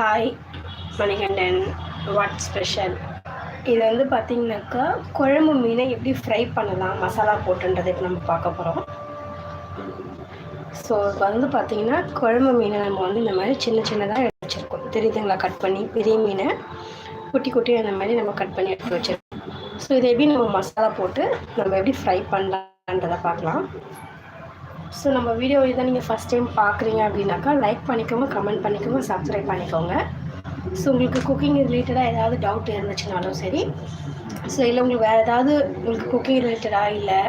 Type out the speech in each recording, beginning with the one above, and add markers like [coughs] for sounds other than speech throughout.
Hi Manikandan what special இது வந்து பார்த்திங்கனாக்கா குழம்பு மீனை எப்படி ஃப்ரை பண்ணலாம் மசாலா போட்டுன்றதை இப்போ நம்ம பார்க்க போகிறோம் ஸோ இப்போ வந்து பார்த்திங்கன்னா குழம்பு மீனை நம்ம வந்து இந்த மாதிரி சின்ன சின்னதாக எடுத்து வச்சுருக்கோம் தெரியுதுங்களா? கட் பண்ணி பெரிய மீனை குட்டி குட்டி அந்த மாதிரி நம்ம கட் பண்ணி எடுத்து வச்சுருக்கோம். ஸோ இதை எப்படி நம்ம மசாலா போட்டு நம்ம எப்படி ஃப்ரை பண்ணலான்றதை பார்க்கலாம். ஸோ நம்ம வீடியோ இதை நீங்கள் ஃபஸ்ட் டைம் பார்க்குறீங்க அப்படின்னாக்கா லைக் பண்ணிக்கோங்க கமெண்ட் பண்ணிக்கோங்க சப்ஸ்கிரைப் பண்ணிக்கோங்க. ஸோ உங்களுக்கு குக்கிங் ரிலேட்டடாக ஏதாவது டவுட் இருந்துச்சுனாலும் சரி. ஸோ இல்லை உங்களுக்கு வேறு ஏதாவது உங்களுக்கு குக்கிங் ரிலேட்டடாக இல்லை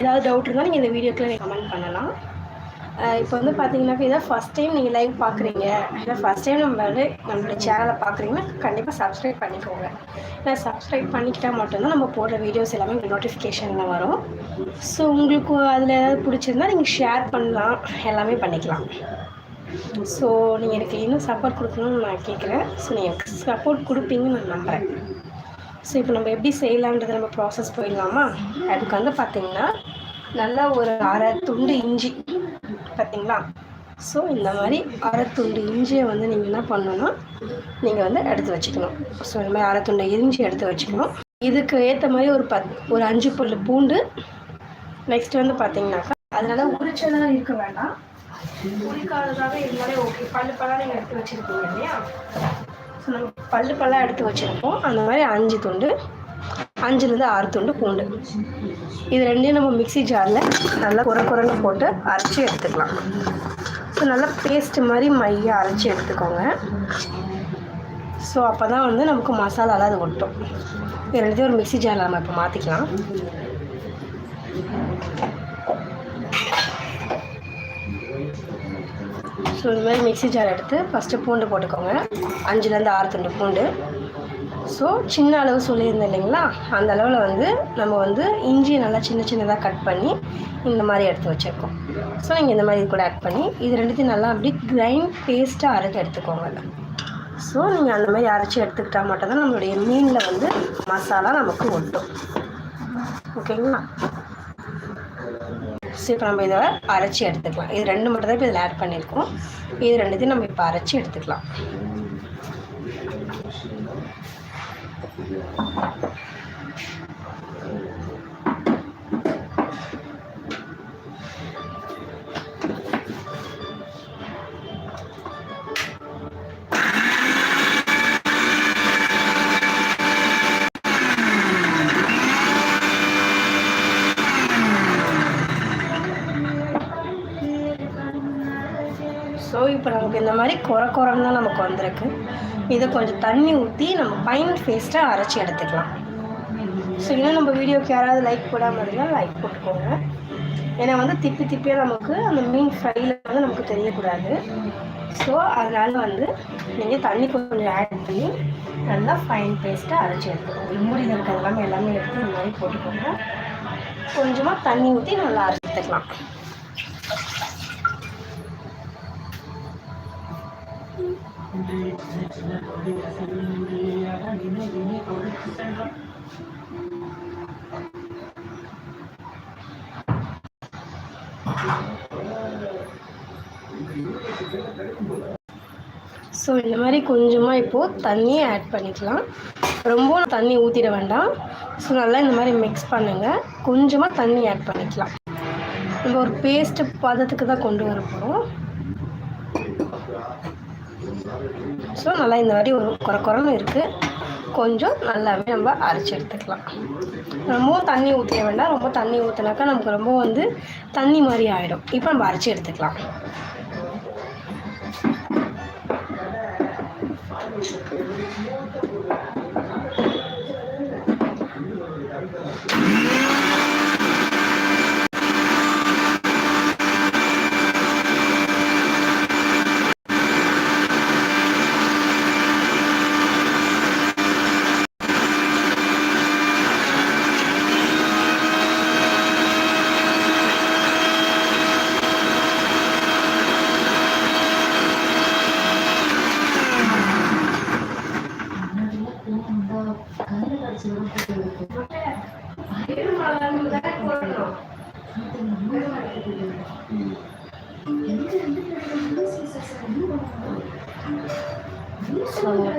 ஏதாவது டவுட் இருந்தால் நீங்கள் இந்த வீடியோக்குள்ள கமெண்ட் பண்ணலாம். இப்போ வந்து பார்த்தீங்கன்னாக்கா இதான் ஃபஸ்ட் டைம் நீங்கள் லைவ் பார்க்குறீங்க இல்லை ஃபஸ்ட் டைம் நம்ம வந்து நம்மளுடைய சேனலை பார்க்குறீங்கன்னா கண்டிப்பாக சப்ஸ்கிரைப் பண்ணிக்கோங்க. ஏன்னா சப்ஸ்கிரைப் பண்ணிக்கிட்டால் மட்டும்தான் நம்ம போடுற வீடியோஸ் எல்லாமே உங்களுக்கு நோட்டிஃபிகேஷனில் வரும். ஸோ உங்களுக்கு அதில் ஏதாவது பிடிச்சிருந்தா நீங்கள் ஷேர் பண்ணலாம். எல்லாமே பண்ணிக்கலாம். ஸோ நீங்கள் எனக்கு இன்னும் சப்போர்ட் கொடுக்கணும்னு நான் கேட்குறேன் ஸோ நீங்கள் எனக்கு சப்போர்ட் கொடுப்பீங்கன்னு நான் நம்புகிறேன் ஸோ இப்போ நம்ம எப்படி செய்யலான்றதை நம்ம ப்ராசஸ் போயிடலாமா? அதுக்கு வந்து பார்த்தீங்கன்னா நல்லா ஒரு அரை துண்டு இஞ்சி பார்த்தீங்களா ஸோ இந்த மாதிரி அரை துண்டு இஞ்சியை வந்து நீங்கள் என்ன பண்ணணும்னா நீங்கள் வந்து எடுத்து வச்சுக்கணும். ஸோ இந்த மாதிரி அரை துண்டு இஞ்சி எடுத்து வச்சுக்கணும். இதுக்கு ஏற்ற மாதிரி ஒரு பத் ஒரு அஞ்சு புல் பூண்டு. நெக்ஸ்ட் வந்து பார்த்தீங்கன்னாக்கா அதனால உரிச்சதாக இருக்க வேண்டாம். உரிக்காததாக இருந்தாலே ஓகே பல்லு பல்லா நீங்கள் எடுத்து வச்சுருக்கீங்க இல்லையா? ஸோ நம்ம பல்லு பல்லா எடுத்து வச்சுருப்போம். அந்த மாதிரி அஞ்சு துண்டு. அஞ்சுலேருந்து ஆறு துண்டு பூண்டு. இது ரெண்டையும் நம்ம மிக்ஸி ஜாரில் நல்லா குறை குறைன்னு போட்டு அரைச்சி எடுத்துக்கலாம். ஸோ நல்லா பேஸ்ட் மாதிரி மைய அரைச்சி எடுத்துக்கோங்க. ஸோ அப்போ தான் வந்து நமக்கு மசாலாலாம் அது ஒட்டும். இது ரெண்டுத்தையும் ஒரு மிக்ஸி ஜாரில் நம்ம இப்போ மாற்றிக்கலாம் ஸோ இந்த மாதிரி மிக்ஸி ஜார் எடுத்து ஃபஸ்ட்டு பூண்டு போட்டுக்கோங்க. அஞ்சுலேருந்து ஆறு துண்டு பூண்டு. ஸோ சின்ன அளவு சொல்லியிருந்தேன் இல்லைங்களா? அந்த அளவில் வந்து நம்ம வந்து இஞ்சி நல்லா சின்ன சின்னதாக கட் பண்ணி இந்த மாதிரி எடுத்து வச்சுருக்கோம். ஸோ நீங்கள் இந்த மாதிரி இது கூட ஆட் பண்ணி இது ரெண்டுத்தையும் நல்லா அப்படி கிரைண்ட் பேஸ்ட்டாக அரைச்சி எடுத்துக்கோங்க. ஸோ நீங்கள் அந்த மாதிரி அரைச்சி எடுத்துக்கிட்டால் மட்டும்தான் நம்மளுடைய மீனில் வந்து மசாலா நமக்கு ஒட்டும். ஓகேங்களா? ஸோ இப்போ நம்ம இதை அரைச்சி எடுத்துக்கலாம். இது ரெண்டு மட்டும் தான் இப்போ இதில் ஆட் பண்ணியிருக்கோம் இது ரெண்டுத்தையும் நம்ம இப்போ அரைச்சி எடுத்துக்கலாம். ஸோ மாதிரி குறை குறைன்னு தான் நமக்கு வந்திருக்கு. இதை கொஞ்சம் தண்ணி ஊற்றி நம்ம பைன் பேஸ்ட்டாக அரைச்சி எடுத்துக்கலாம். ஸோ இன்னும் நம்ம வீடியோக்கு யாராவது லைக் போடாமல் இருந்தால் லைக் போட்டுக்கோங்க. ஏன்னா வந்து திப்பி திப்பியாக நமக்கு அந்த மீன் ஃப்ரையில் வந்து நமக்கு தெரியக்கூடாது. ஸோ அதனால் வந்து நீங்கள் தண்ணி கொஞ்சம் ஆட் பண்ணி நல்லா ஃபைன் பேஸ்ட்டாக அரைச்சி எடுத்துக்கோங்க. மூடியில் இருக்கிறது எல்லாமே எல்லாமே எடுத்து இந்த மாதிரி போட்டுக்கோங்க. கொஞ்சமாக தண்ணி ஊற்றி நல்லா அரைச்சிக்கலாம். ஸோ இந்த மாதிரி கொஞ்சமாக இப்போது தண்ணியை ஆட் பண்ணிக்கலாம். ரொம்ப தண்ணி ஊற்றிட வேண்டாம். ஸோ நல்லா இந்த மாதிரி மிக்ஸ் பண்ணுங்கள் கொஞ்சமாக தண்ணி ஆட் பண்ணிக்கலாம். நம்ம ஒரு பேஸ்ட்டு பதத்துக்கு தான் கொண்டு வர போகிறோம் ஸோ நல்லா இந்த மாதிரி ஒரு குறை குறைன்னு இருக்குது கொஞ்சம் நல்லாவே நம்ம அரைச்சி எடுத்துக்கலாம். ரொம்பவும் தண்ணி ஊற்ற வேண்டாம். ரொம்ப தண்ணி ஊற்றினாக்கா நமக்கு ரொம்ப வந்து தண்ணி மாதிரி ஆகிடும் இப்போ நம்ம அரைச்சி எடுத்துக்கலாம்.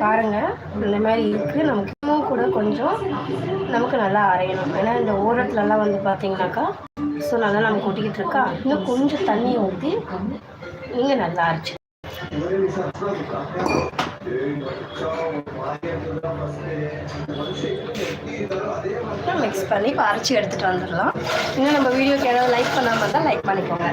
பாருங்க இந்த மாதிரி இருக்கு. நமக்கு இன்னும் கூட கொஞ்சம் நமக்கு நல்லா அரையணும். ஏன்னா இந்த ஓரத்துலலாம் வந்து பார்த்தீங்கன்னாக்கா ஸோ நல்லா நம்ம கொட்டிக்கிட்டு இருக்கா? இன்னும் கொஞ்சம் தண்ணியை ஊற்றி நீங்கள் நல்லா அரைச்சி. Thank மிக்ஸ் பண்ணி இப்போ அரைச்சி எடுத்துகிட்டு வந்துடலாம். இன்னும் நம்ம வீடியோக்கு ஏதாவது லைக் பண்ணாமல் இருந்தால் லைக் பண்ணிக்கோங்க.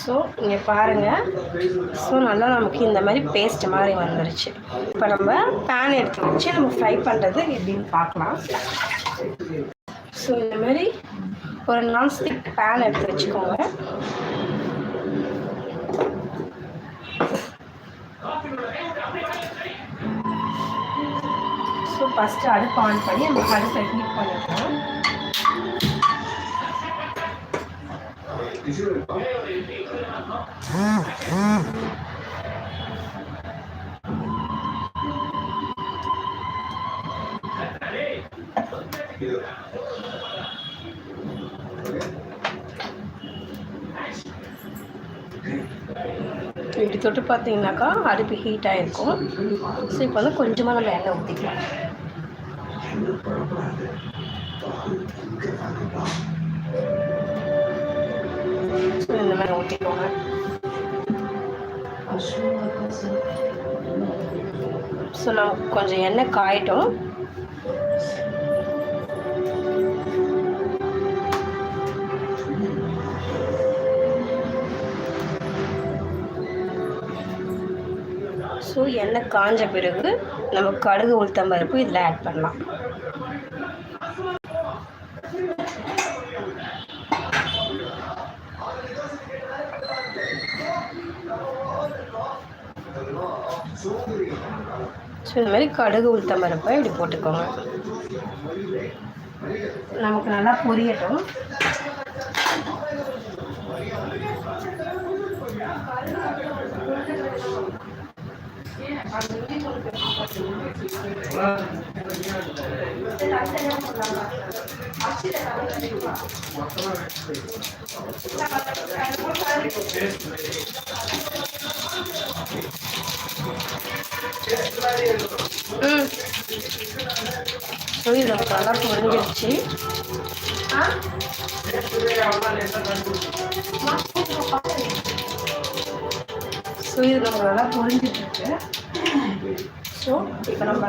ஸோ இங்கே பாருங்கள் ஸோ நல்லா நமக்கு இந்த மாதிரி பேஸ்ட் மாதிரி வந்துருச்சு. இப்போ நம்ம பேன் எடுத்து வச்சு நம்ம ஃப்ரை பண்ணுறது எப்படின்னு பார்க்கலாம். ஸோ இந்த மாதிரி ஒரு நான்ஸ்டிக் பேன் எடுத்து வச்சுக்கோங்க. ஸோ ஃபஸ்ட்டு அடுப்பு ஆன் பண்ணி நம்ம அடுப்பை ஹீட் பண்ணிக்கலாம் இப்படி தொட்டு பார்த்தீங்கன்னாக்கா அடுப்பு ஹீட் ஆகிருக்கும் ஸோ இப்போ வந்து கொஞ்சமாக நம்ம எண்ணெய் ஊற்றிக்கலாம் Thank you. மாதிரி ஊற்றிக்கோங்க ஸோ நான் கொஞ்சம் எண்ணெய் காயட்டும். ஸோ எண்ணெய் காஞ்ச பிறகு நம்ம கடுகு உளுத்தம் பருப்பு இதில் ஆட் பண்ணலாம். ஸோ இந்த மாதிரி கடுகு உளுத்தம் பருப்பை இப்படி போட்டுக்கோங்க. நமக்கு நல்லா பொரியட்டும். ம் ஸோ இது நமக்கு நல்லா பொரிஞ்சிருச்சு ஸோ இது நமக்கு நல்லா பொரிஞ்சிட்ருக்கு ஸோ இப்போ நம்ம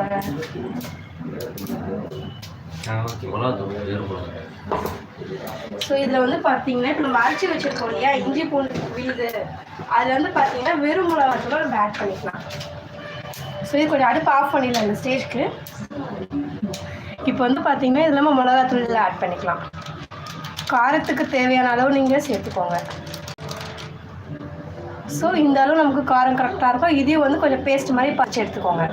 ஸோ இதில் வந்து பார்த்தீங்கன்னா இப்போ நம்ம அரைச்சி வச்சுருக்கோம் இல்லையா? இஞ்சி பூண்டு விழுது. அதில் வந்து பார்த்தீங்கன்னா வெறும் மிளகாத்தூள் நம்ம ஆட் பண்ணிக்கலாம். ஸோ இது கொஞ்சம் அடுப்பு ஆஃப் பண்ணிடலாம் இந்த ஸ்டேஜ்க்கு இப்போ வந்து பார்த்தீங்கன்னா இது இல்லாமல் மிளகாத்தூள் இதில் ஆட் பண்ணிக்கலாம். காரத்துக்கு தேவையான அளவு நீங்கள் சேர்த்துக்கோங்க. ஸோ இந்த அளவு நமக்கு காரம் கரெக்டாக இருக்கும் இதையும் வந்து கொஞ்சம் பேஸ்ட் மாதிரி பறிச்சு எடுத்துக்கோங்க.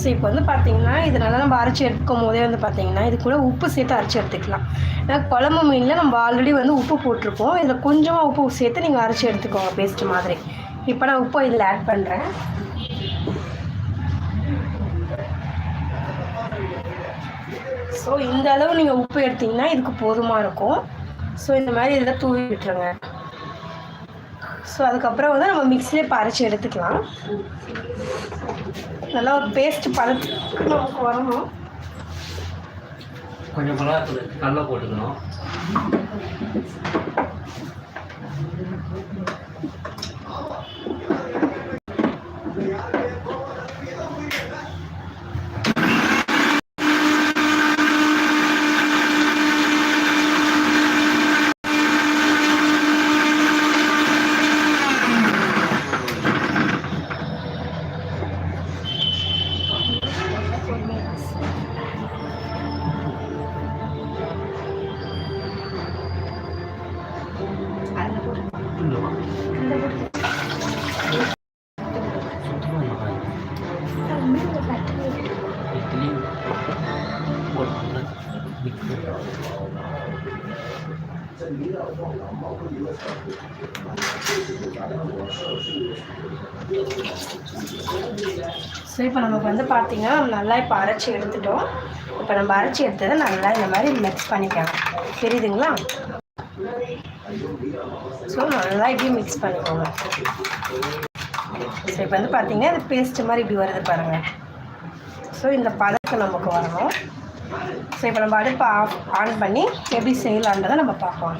ஸோ இப்போ வந்து பார்த்தீங்கன்னா இதனால நம்ம அரைச்சி எடுக்கும் போதே வந்து பார்த்தீங்கன்னா இது கூட உப்பு சேர்த்து அரைச்சி எடுத்துக்கலாம். ஏன்னா குழம்பு மீனில் நம்ம ஆல்ரெடி வந்து உப்பு போட்டிருப்போம் இதில் கொஞ்சமாக உப்பு சேர்த்து நீங்கள் அரைச்சி எடுத்துக்கோங்க பேஸ்ட் மாதிரி. இப்போ நான் உப்பு இதில் ஆட் பண்ணுறேன் ஸோ இந்த அளவு நீங்கள் உப்பு எடுத்தீங்கன்னா இதுக்கு போதுமாக இருக்கும். ஸோ இந்த மாதிரி இதில் தூவி விட்டுருங்க. ஸோ அதுக்கப்புறம் வந்து நம்ம மிக்சிலே பறித்து எடுத்துக்கலாம். நல்லா ஒரு பேஸ்ட் பதத்துக்கு நமக்கு வரணும். கொஞ்சம் மிளகாத்தூள் நல்லா போட்டுக்கணும். ஸோ இப்போ நமக்கு வந்து பார்த்தீங்கன்னா நல்லா இப்போ அரைச்சி எடுத்துட்டோம். இப்போ நம்ம அரைச்சி எடுத்ததை நல்லா இந்த மாதிரி மிக்ஸ் பண்ணிக்கலாம். தெரியுதுங்களா ஸோ நல்லா இப்படி மிக்ஸ் பண்ணிக்கோங்க. ஸோ இப்போ வந்து பார்த்தீங்கன்னா இது பேஸ்ட் மாதிரி இப்படி வருது பாருங்கள் ஸோ இந்த பதக்கம் நமக்கு வரணும். ஸோ இப்போ நம்ம அடுப்பை ஆஃப் ஆன் பண்ணி எப்படி செய்யலான்றதை நம்ம பார்ப்போம்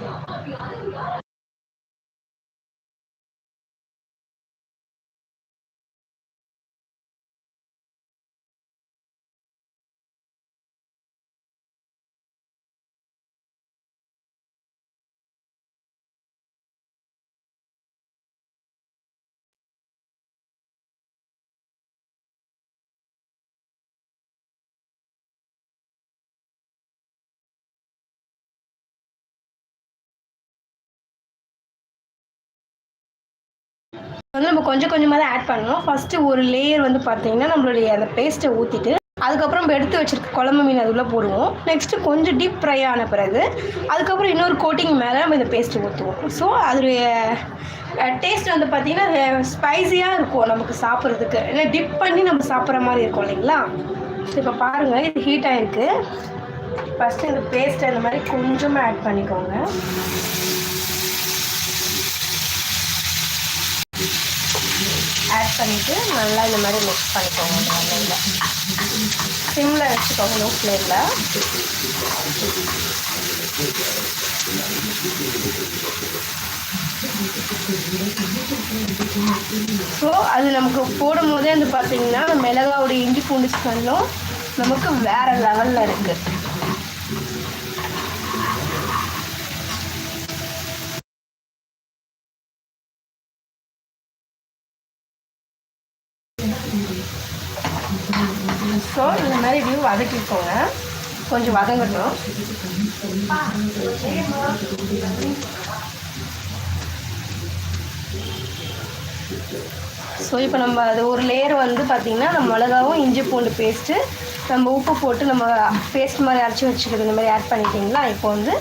வந்து நம்ம கொஞ்சம் கொஞ்சமாக தான் ஆட் பண்ணணும். ஃபஸ்ட்டு ஒரு லேயர் வந்து பார்த்தீங்கன்னா நம்மளுடைய அந்த பேஸ்ட்டை ஊற்றிட்டு அதுக்கப்புறம் நம்ம எடுத்து வச்சிருக்க குழம்பு மீன் அது உள்ளே போடுவோம். நெக்ஸ்ட்டு கொஞ்சம் டீப் ஃப்ரை ஆன பிறகு அதுக்கப்புறம் இன்னொரு கோட்டிங் மேலே நம்ம இந்த பேஸ்ட்டு ஊற்றுவோம் ஸோ அதோடைய டேஸ்ட் வந்து பார்த்திங்கன்னா ஸ்பைஸியாக இருக்கும் நமக்கு சாப்பிட்றதுக்கு. ஏன்னா டிப் பண்ணி நம்ம சாப்பிட்ற மாதிரி இருக்கும் இல்லைங்களா? ஸோ இப்போ பாருங்கள் இது ஹீட் ஆகிருக்கு ஃபஸ்ட்டு இந்த பேஸ்ட்டை இந்த மாதிரி கொஞ்சமாக ஆட் பண்ணிக்கோங்க. பண்ணிவிட்டு நல்லா இந்த மாதிரி மிக்ஸ் பண்ணிக்கோங்க இந்த எண்ணெயில். சிம்மில் வச்சுக்கோங்க லோ ஃப்ளேமில் ஸோ அது நமக்கு போடும் போதே வந்து பார்த்தீங்கன்னா மிளகாவோட மிளகாவுடைய இஞ்சி பூண்டு ஸ்மெல்லும் நமக்கு வேறு லெவலில் இருக்குது ஸோ இந்த மாதிரி வியூ வதக்கிக்கோங்க. கொஞ்சம் வதங்கட்டும். ஸோ இப்போ நம்ம அது ஒரு லேயர் வந்து பார்த்திங்கன்னா நம்ம மிளகாவும் இஞ்சி பூண்டு பேஸ்ட்டு நம்ம உப்பு போட்டு நம்ம பேஸ்ட் மாதிரி அரைச்சி வச்சுக்கிறது இந்த மாதிரி ஆட் பண்ணிட்டீங்களா? இப்போ வந்து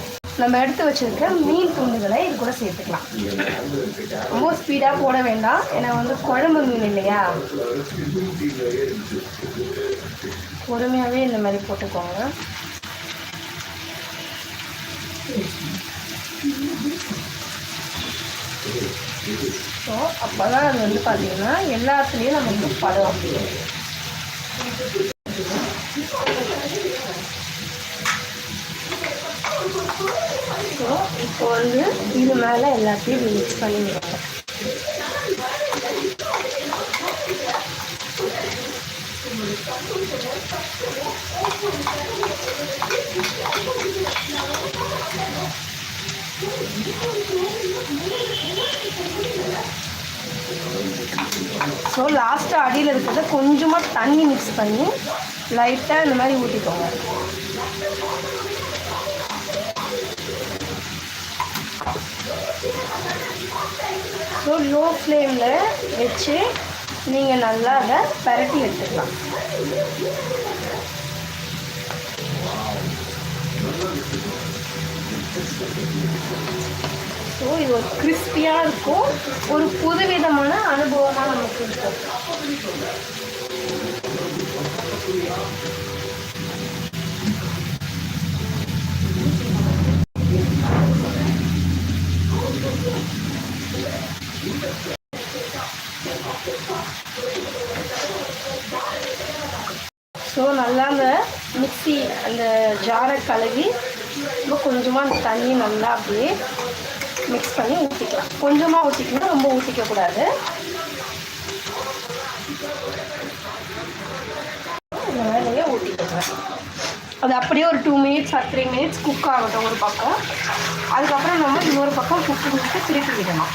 நம்ம எடுத்து வச்சுருக்க மீன் துண்டுகளை இது கூட சேர்த்துக்கலாம். ரொம்ப ஸ்பீடாக போட வேண்டாம். ஏன்னா வந்து குழம்பு மீன் இல்லையா? பொறுமையாகவே இந்த மாதிரி போட்டுக்கோங்க. ஸோ அப்போ தான் அது வந்து பார்த்தீங்கன்னா எல்லாத்துலேயும் நமக்கு படம் இப்போ வந்து இது மேலே எல்லாத்தையும் மிக்ஸ் பண்ணிடுவாங்க ஸோ லாஸ்ட்டு அடியில் இருக்கிறத கொஞ்சமாக தண்ணி மிக்ஸ் பண்ணி லைட்டாக இந்த மாதிரி ஊற்றிக்கோங்க ஸோ லோ ஃப்ளேமில் வச்சு நீங்கள் நல்லா அதை பரட்டி எடுத்துக்கலாம். ஸோ இது ஒரு கிறிஸ்பியாக இருக்கும். ஒரு புதுவிதமான அனுபவமாக நமக்கு இருக்கும் ஸோ நல்லா அந்த மிக்ஸி அந்த ஜாரை கழுவி இப்போ கொஞ்சமாக அந்த தண்ணி நல்லா அப்படியே மிக்ஸ் பண்ணி ஊற்றிக்கலாம் கொஞ்சமாக ஊற்றிக்கணும் ரொம்ப ஊற்றிக்கக்கூடாது இந்த மாதிரி நீங்கள் அது அப்படியே ஒரு two minutes or three minutes cook ஆகட்டும் ஒரு பக்கம். அதுக்கப்புறம் நம்ம இன்னொரு பக்கம் குக் கொடுத்து திருப்பி விடணும்.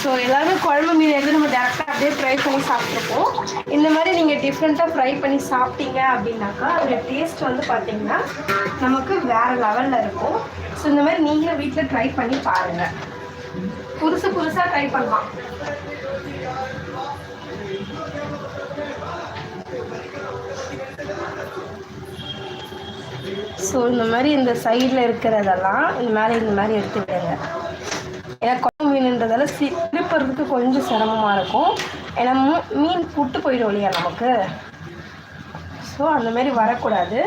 ஸோ எல்லாருமே குழம்பு மீன் எடுத்து நம்ம டேரெக்டாக அப்படியே ஃப்ரை பண்ணி சாப்பிட்ருப்போம் இந்த மாதிரி நீங்கள் டிஃப்ரெண்ட்டாக ஃப்ரை பண்ணி சாப்பிட்டீங்க அப்படின்னாக்கா அதோட டேஸ்ட் வந்து பார்த்தீங்கன்னா நமக்கு வேறு லெவலில் இருக்கும். ஸோ இந்த மாதிரி நீங்களும் வீட்டில் ட்ரை பண்ணி பாருங்கள் புதுசு புதுசாக ட்ரை பண்ணலாம். ஸோ இந்த மாதிரி இந்த சைடில் இருக்கிறதெல்லாம் இந்த மேலே இந்த மாதிரி எடுத்து ஏன்னா பண்ணுறதால சி திருப்புறதுக்கு கொஞ்சம் சிரமமாக இருக்கும். ஏன்னா மீன் புட்டு போயிடும் இல்லையா நமக்கு? ஸோ அந்தமாரி வரக்கூடாது.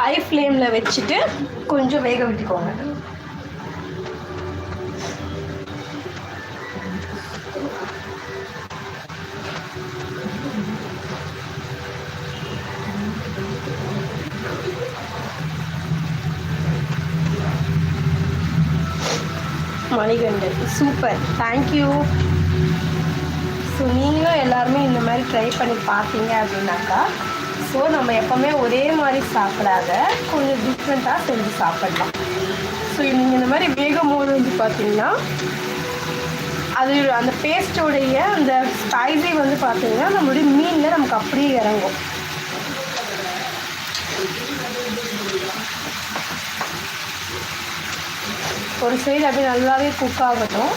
ஹை ஃப்ளேமில் வச்சுட்டு கொஞ்சம் வேக விட்டுக்கோங்க. மணிகண்டன். சூப்பர். தேங்க்யூ ஸோ நீங்களும் எல்லாருமே இந்த மாதிரி ட்ரை பண்ணி பார்த்தீங்க அப்படின்னாக்கா ஸோ நம்ம எப்போவுமே ஒரே மாதிரி சாப்பிடாத கொஞ்சம் டிஃப்ரெண்ட்டாக செஞ்சு சாப்பிடலாம். ஸோ நீங்கள் இந்த மாதிரி வேகும் போது வந்து பார்த்தீங்கன்னா அது அந்த பேஸ்டோடைய அந்த ஸ்பைசி வந்து பார்த்தீங்கன்னா நம்மளுடைய மீனில் நமக்கு அப்படியே இறங்கும். ஒரு சைடு அப்படியே நல்லாவே குக் ஆகட்டும்.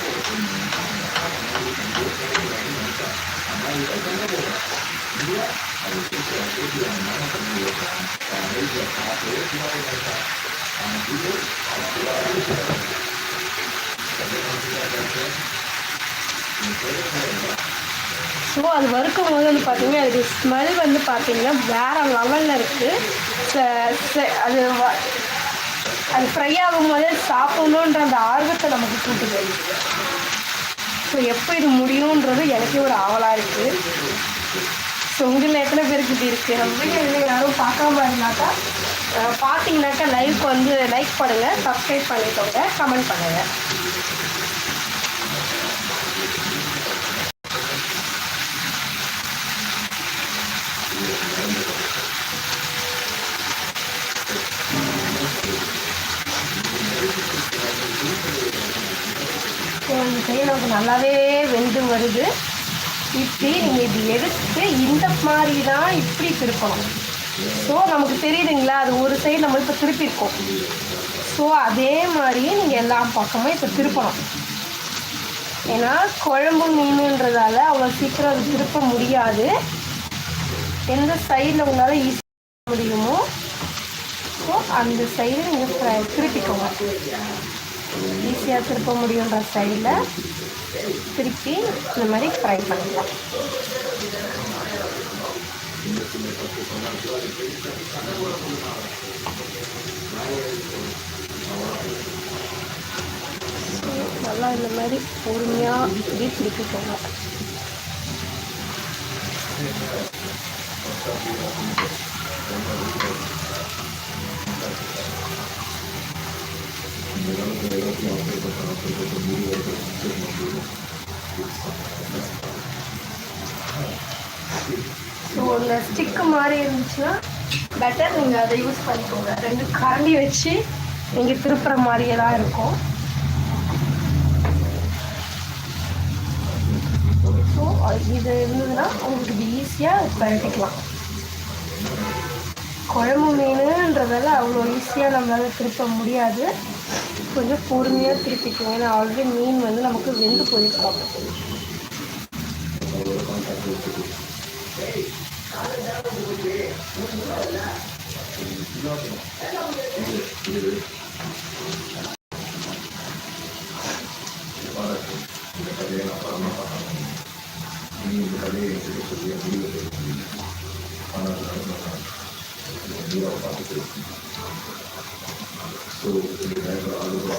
ஸோ அது வறுக்கும் போது வந்து பார்த்தீங்கன்னா அது ஸ்மெல் வந்து பார்த்தீங்கன்னா வேறு லெவலில் இருக்குது அது அது ஃப்ரை ஆகும்போது சாப்பிடணுன்ற அந்த ஆர்வத்தை நமக்கு கூட்டுது. ஸோ எப்போ இது முடியுன்றது எனக்கே ஒரு ஆவலாக இருக்குது ஸோ உங்களில் எத்தனை பேருக்கு இப்படி இருக்குது நம்ம வீட்டில் யாரும் பார்க்காம இருந்தாக்கா பார்த்தீங்கன்னாக்கா லைக் வந்து லைக் பண்ணுங்கள் சப்ஸ்கிரைப் பண்ணிக்கோங்க கமெண்ட் பண்ணுங்கள் ஸோ இந்த நல்லாவே வெந்து வருது. இப்படி நீங்கள் இப்படி எடுத்து இந்த மாதிரி தான் இப்படி திருப்பணும். ஸோ நமக்கு தெரியுதுங்களா? அது ஒரு சைடு நம்ம இப்போ திருப்பியிருக்கோம். ஸோ அதே மாதிரியே நீங்கள் எல்லா பக்கமும் இப்போ திருப்பணும். ஏன்னா குழம்பு மீனுன்றதால அவ்வளோ சீக்கிரம் அது திருப்ப முடியாது. எந்த சைடில் உங்களால் ஈஸியாக முடியுமோ ஸோ அந்த சைடு நீங்கள் திருப்பிக்கோங்க. ஈஸியாக திருப்ப முடியுன்ற சைடில் திருப்பி இந்த மாதிரி ஃப்ரை பண்ணிக்கலாம் நல்லா இந்த மாதிரி பொறுமையாக இப்படி திருப்பிக்கோங்க. ஸோ இந்த ஸ்டிக்கு மாதிரி இருந்துச்சுன்னா பெட்டர் நீங்கள் அதை யூஸ் பண்ணிக்கோங்க. ரெண்டு கரண்டி வச்சு நீங்கள் திருப்புற மாதிரியே தான் இருக்கும். ஸோ இது இருந்ததுன்னா உங்களுக்கு இது ஈஸியாக பரட்டிக்கலாம் குழம்பு மீனுன்றதால அவ்வளோ ஈஸியாக நம்மளால் திருப்ப முடியாது. கொஞ்சம் பொறுமையாக திருப்பிக்குவோம் ஏன்னா ஆல்ரெடி மீன் வந்து நமக்கு வெந்து போயிருக்கோம்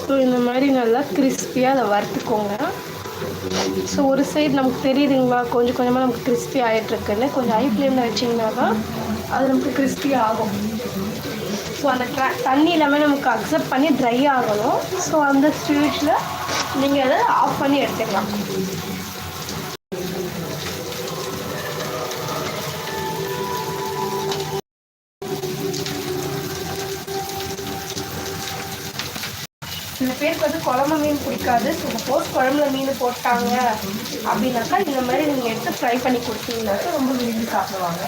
ஸோ இந்த மாதிரி நல்லா கிறிஸ்பியாக அதை வறுத்துக்கோங்க. ஸோ ஒரு சைடு நமக்கு தெரியுதுங்களா? கொஞ்சம் கொஞ்சமாக நமக்கு கிறிஸ்பி ஆகிட்டுருக்குன்னு கொஞ்சம் ஹை ஃப்ளேமில் வச்சிங்கன்னா தான் அது நமக்கு கிறிஸ்பி ஆகும். ஸோ அந்த ட்ர தண்ணி எல்லாமே நமக்கு அக்செப்ட் பண்ணி ட்ரை ஆகணும். ஸோ அந்த ஸ்டேஜில் நீங்கள் அதை ஆஃப் பண்ணி எடுத்துக்கலாம். குழம்பு மீன் பிடிக்காது. சப்போஸ் குழம்புல மீன் போட்டாங்க அப்படின்னாக்கா இந்த மாதிரி நீங்கள் எடுத்து ஃப்ரை பண்ணி கொடுத்தீங்கன்னாக்கா ரொம்ப விரும்பி சாப்பிடுவாங்க.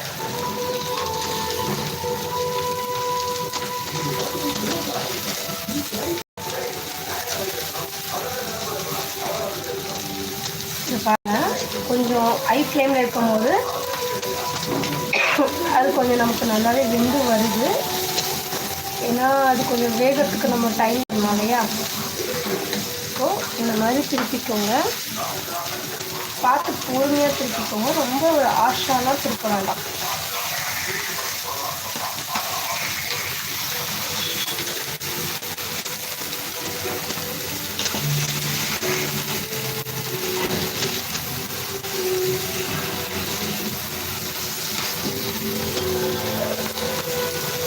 பாருங்கள் கொஞ்சம் ஐ ஃப்ளேமில் இருக்கும்போது அது கொஞ்சம் நமக்கு நல்லாவே வெந்து வருது. ஏன்னா அது கொஞ்சம் வேகத்துக்கு நம்ம டைம் பண்ணோம் இல்லையா? இந்த மாதிரி திருப்பிக்கோங்க. பார்த்து பொறுமையாக திருப்பிக்கோங்க. ரொம்ப ஒரு ஆஷாலாம் திருப்ப வேண்டாம்.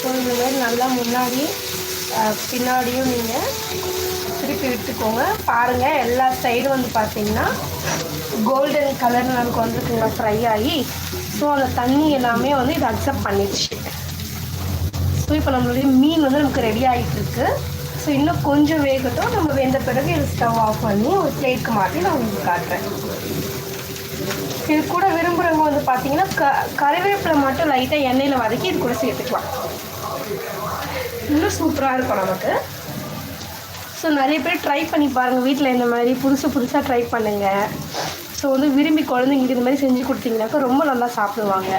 ஸோ மாதிரி நல்லா முன்னாடி பின்னாடியும் நீங்கள் திருப்பி விட்டுக்கோங்க பாருங்கள் எல்லா சைடும் வந்து பார்த்தீங்கன்னா கோல்டன் கலர் நமக்கு வந்துருக்குங்களா ஃப்ரை ஆகி. ஸோ அந்த தண்ணி எல்லாமே வந்து இது அக்செப்ட் பண்ணிடுச்சு. ஸோ இப்போ நம்மளுடைய மீன் வந்து நமக்கு ரெடி ஆகிட்டு இருக்கு. ஸோ இன்னும் கொஞ்சம் வேகட்டும். நம்ம வெந்த பிறகு இது ஸ்டவ் ஆஃப் பண்ணி ஒரு பிளேட்க்கு மாற்றி நான் உங்களுக்கு காட்டுறேன். இது கூட விரும்புகிறவங்க வந்து பார்த்தீங்கன்னா க கருவேப்பிலை மட்டும் லைட்டாக எண்ணெயில் வதக்கி இது கூட சேர்த்துக்கலாம். இன்னும் சூப்பராக இருக்கும் நமக்கு. ஸோ நிறைய பேர் ட்ரை பண்ணி பாருங்கள் வீட்டில் இந்த மாதிரி புதுசு புதுசாக ட்ரை பண்ணுங்கள் ஸோ வந்து விரும்பி குழந்தைங்களுக்கு இந்த மாதிரி செஞ்சு கொடுத்தீங்கனாக்கா ரொம்ப நல்லா சாப்பிடுவாங்க.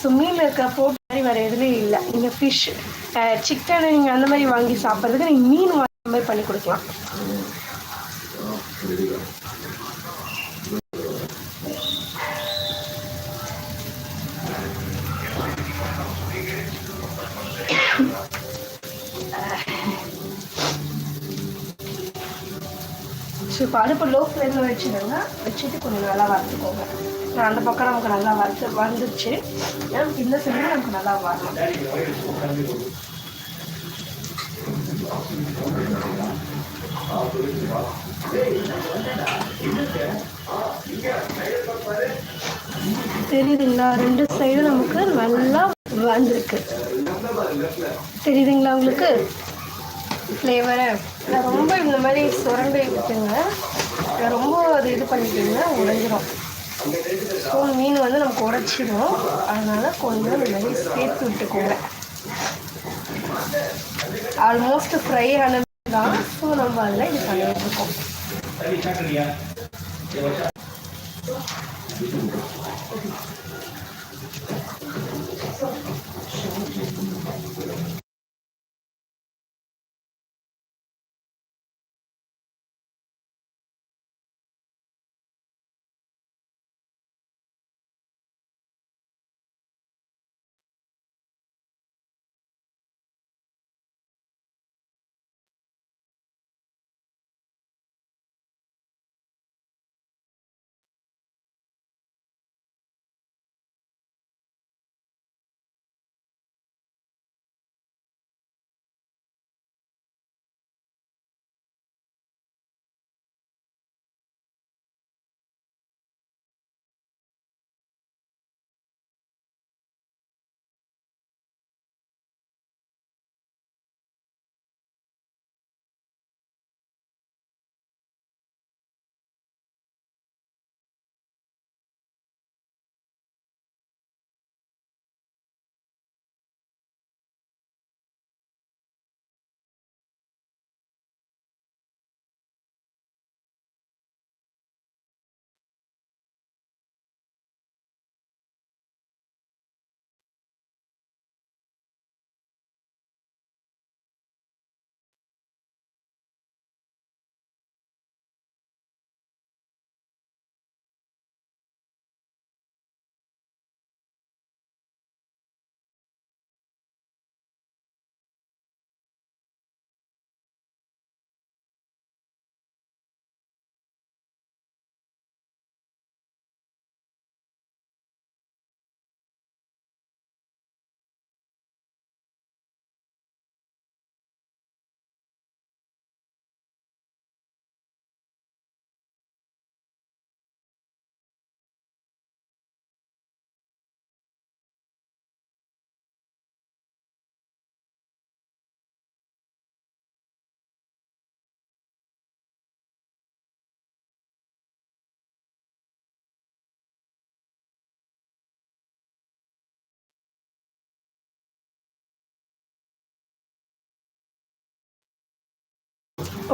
ஸோ மீனில் இருக்கிற போட்டு மாதிரி வேறு எதுலேயும் இல்லை. நீங்கள் ஃபிஷ் சிக்கன் நீங்கள் அந்த மாதிரி வாங்கி சாப்பிட்றதுக்கு நீங்கள் மீன் வாங்கி மாதிரி பண்ணி கொடுக்கலாம். ஸோ இப்போ அடுப்பு லோ ஃப்ளேமில் வச்சுடுங்க வச்சுட்டு கொஞ்சம் நல்லா வறுத்துக்கோங்க. அந்த பக்கம் நமக்கு நல்லா வறுத்து வந்துச்சு ஏன்னா இந்த சைடு நமக்கு நல்லா வரணும் தெரியுதுங்களா? ரெண்டு சைடும் நமக்கு நல்லா வந்திருக்கு. தெரியுதுங்களா உங்களுக்கு? ஃப்ளேவரை ரொம்ப இந்த மாதிரி சுரண்டி விட்டுங்க ரொம்ப அது இது பண்ணிட்டீங்கன்னா உடைஞ்சிரும். ஸோ மீன் வந்து நமக்கு உடைச்சிடும் அதனால் கொஞ்சம் இந்த மாதிரி சேர்த்து விட்டுக்கோங்க. ஆல்மோஸ்ட் ஃப்ரை ஆன தான். ஸோ நம்ம அதில் இது பண்ணிட்டுருக்கோம்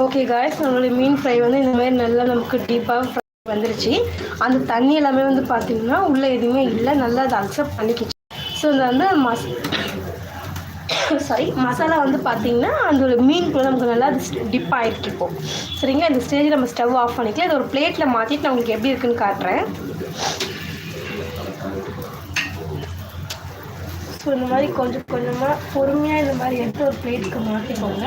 ஓகே காய்ஸ் நம்மளுடைய மீன் ஃப்ரை வந்து இந்த மாதிரி நல்லா நமக்கு டீப்பாக வந்துருச்சு. அந்த தண்ணி எல்லாமே வந்து பார்த்தீங்கன்னா உள்ளே எதுவுமே இல்லை. நல்லா அதை அக்செப்ட் பண்ணிக்கிச்சு. ஸோ இந்த வந்து மஸ் [coughs] சாரி மசாலா வந்து பார்த்தீங்கன்னா அந்த ஒரு மீனுக்குள்ள நமக்கு நல்லா அது டிப் ஆகிருக்கு சரிங்களா? இந்த ஸ்டேஜில் நம்ம ஸ்டவ் ஆஃப் பண்ணிக்கலாம். இது ஒரு பிளேட்டில் மாற்றிட்டு நான் உங்களுக்கு எப்படி இருக்குன்னு காட்டுறேன். ஸோ இந்த மாதிரி கொஞ்சம் கொஞ்சமாக பொறுமையாக இந்த மாதிரி எடுத்து ஒரு பிளேட்டுக்கு மாற்றிக்கோங்க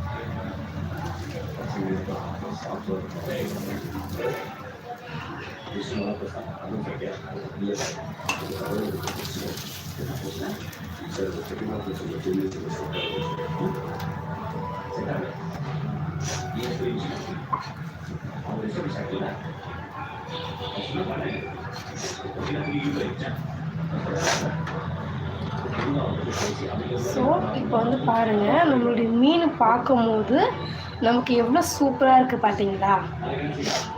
ஸோ இப்போ வந்து பாருங்கள் நம்மளுடைய மீன் பார்க்கும்போது நமக்கு எவ்வளோ சூப்பராக இருக்குது பார்த்தீங்களா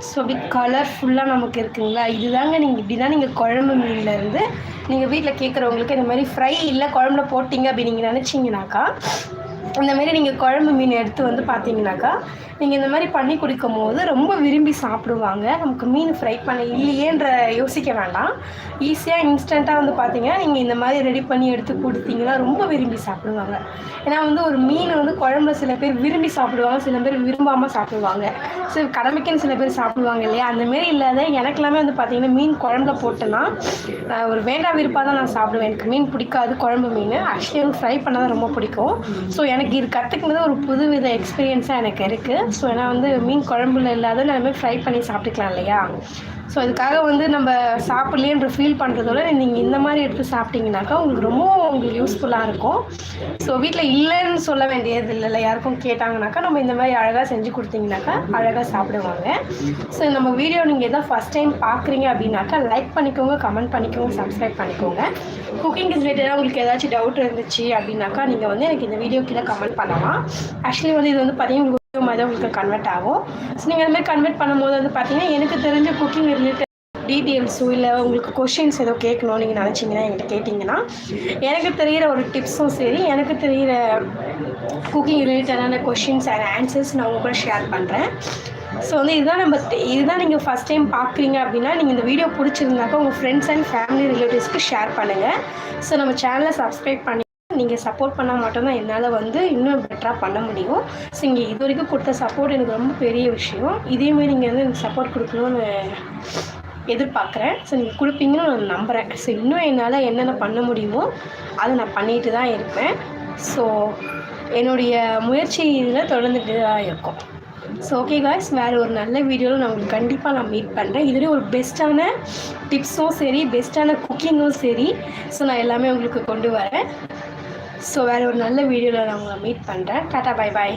ஸோ அப்படி கலர்ஃபுல்லாக நமக்கு இருக்குங்களா? இதுதாங்க நீங்கள் இப்படி தான் நீங்கள் குழம்பு மீன்லேருந்து நீங்கள் வீட்டில் கேட்குறவங்களுக்கு இந்த மாதிரி ஃப்ரை இல்லை குழம்புல போட்டிங்க அப்படி நீங்கள் நினச்சிங்கனாக்கா இந்த மாதிரி நீங்கள் குழம்பு மீன் எடுத்து வந்து பார்த்தீங்கன்னாக்கா நீங்கள் இந்த மாதிரி பண்ணி குடிக்கும் போது ரொம்ப விரும்பி சாப்பிடுவாங்க. நமக்கு மீன் ஃப்ரை பண்ண இல்லையேன்ற யோசிக்க வேண்டாம். ஈஸியாக இன்ஸ்டண்ட்டாக வந்து பார்த்தீங்கன்னா நீங்கள் இந்த மாதிரி ரெடி பண்ணி எடுத்து கொடுத்தீங்கன்னா ரொம்ப விரும்பி சாப்பிடுவாங்க. ஏன்னா வந்து ஒரு மீன் வந்து குழம்புல சில பேர் விரும்பி சாப்பிடுவாங்க சில பேர் விரும்பாமல் சாப்பிடுவாங்க. ஸோ கடமைக்குன்னு சில பேர் சாப்பிடுவாங்க இல்லையா? அந்த மாரி இல்லாத எனக்கெல்லாமே வந்து பார்த்தீங்கன்னா மீன் குழம்புல போட்டேன்னா ஒரு வேண்டா விருப்பாக தான் நான் சாப்பிடுவேன். எனக்கு மீன் பிடிக்காது குழம்பு மீன். ஆக்சுவலி வந்து ஃப்ரை பண்ணால் தான் ரொம்ப பிடிக்கும். ஸோ எனக்கு இது கற்றுக்கினது ஒரு புதுவித எக்ஸ்பீரியன்ஸாக எனக்கு இருக்குது ஸோ ஏன்னா வந்து மீன் குழம்புல இல்லாத நான் ஃப்ரை பண்ணி சாப்பிட்டுக்கலாம் இல்லையா? ஸோ அதுக்காக வந்து நம்ம சாப்பிட்லேன்ற ஃபீல் பண்ணுறதோட நீங்கள் இந்த மாதிரி எடுத்து சாப்பிட்டீங்கனாக்கா உங்களுக்கு ரொம்ப உங்களுக்கு யூஸ்ஃபுல்லாக இருக்கும். ஸோ வீட்டில் இல்லைன்னு சொல்ல வேண்டியது இல்லைல்ல யாருக்கும் கேட்டாங்கனாக்கா நம்ம இந்த மாதிரி அழகாக செஞ்சு கொடுத்தீங்கனாக்கா அழகாக சாப்பிடுவாங்க. ஸோ நம்ம வீடியோ நீங்கள் எதாவது ஃபஸ்ட் டைம் பார்க்குறீங்க அப்படின்னாக்கா லைக் பண்ணிக்கோங்க கமெண்ட் பண்ணிக்கோங்க சப்ஸ்கிரைப் பண்ணிக்கோங்க. குக்கிங் ரிலேட்டடாக உங்களுக்கு ஏதாச்சும் டவுட் இருந்துச்சு அப்படின்னாக்கா நீங்கள் வந்து எனக்கு இந்த வீடியோ கீழே கமெண்ட் பண்ணலாம். ஆக்சுவலி வந்து இது வந்து பார்த்தீங்கன்னா மாதிரி தான் உங்களுக்கு கன்வெர்ட் ஆகும். ஸோ நீங்கள் அந்த மாதிரி கன்வெர்ட் பண்ணும்போது வந்து பார்த்தீங்கன்னா எனக்கு தெரிஞ்ச குக்கிங் ரிலேட்டட் டீட்டெயில்ஸோ இல்லை உங்களுக்கு கொஷின்ஸ் ஏதோ கேட்கணும் நீங்கள் நினச்சிங்கன்னா என்கிட்ட கேட்டிங்கன்னா எனக்கு தெரிகிற ஒரு டிப்ஸும் சரி எனக்கு தெரிகிற குக்கிங் ரிலேட்டடான கொஷின்ஸ் அண்ட் ஆன்சர்ஸ் நான் உங்க கூட ஷேர் பண்ணுறேன் ஸோ வந்து இதுதான் நம்ம இதுதான் நீங்கள் ஃபஸ்ட் டைம் பார்க்குறீங்க அப்படின்னா நீங்கள் இந்த வீடியோ பிடிச்சிருந்தாக்கா உங்கள் ஃப்ரெண்ட்ஸ் அண்ட் ஃபேமிலி ரிலேட்டிவ்ஸ்க்கு ஷேர் பண்ணுங்கள் ஸோ நம்ம சேனலை சப்ஸ்கிரைப் பண்ணி நீங்கள் சப்போர்ட் பண்ணால் மட்டும்தான் என்னால் வந்து இன்னும் பெட்டராக பண்ண முடியும். ஸோ நீங்கள் இது வரைக்கும் கொடுத்த சப்போர்ட் எனக்கு ரொம்ப பெரிய விஷயம். இதேமாரி நீங்கள் வந்து எனக்கு சப்போர்ட் கொடுக்கணும்னு எதிர்பார்க்குறேன். ஸோ நீங்கள் கொடுப்பீங்கன்னு நான் நம்புகிறேன் ஸோ இன்னும் என்னால் என்னென்ன பண்ண முடியுமோ அதை நான் பண்ணிட்டு தான் இருப்பேன். ஸோ என்னுடைய முயற்சி இதில் தொடர்ந்துட்டு தான் இருக்கும். ஸோ ஓகே காய்ஸ் வேறு ஒரு நல்ல வீடியோவில் நான் உங்களுக்கு கண்டிப்பாக நான் மீட் பண்ணுறேன் இதுலேயே ஒரு பெஸ்ட்டான டிப்ஸும் சரி பெஸ்ட்டான குக்கிங்கும் சரி. ஸோ நான் எல்லாமே உங்களுக்கு கொண்டு வரேன். ஸோ வேறு ஒரு நல்ல வீடியோவில் நான் உங்களை மீட் பண்ணுறேன் டாட்டா பை பாய்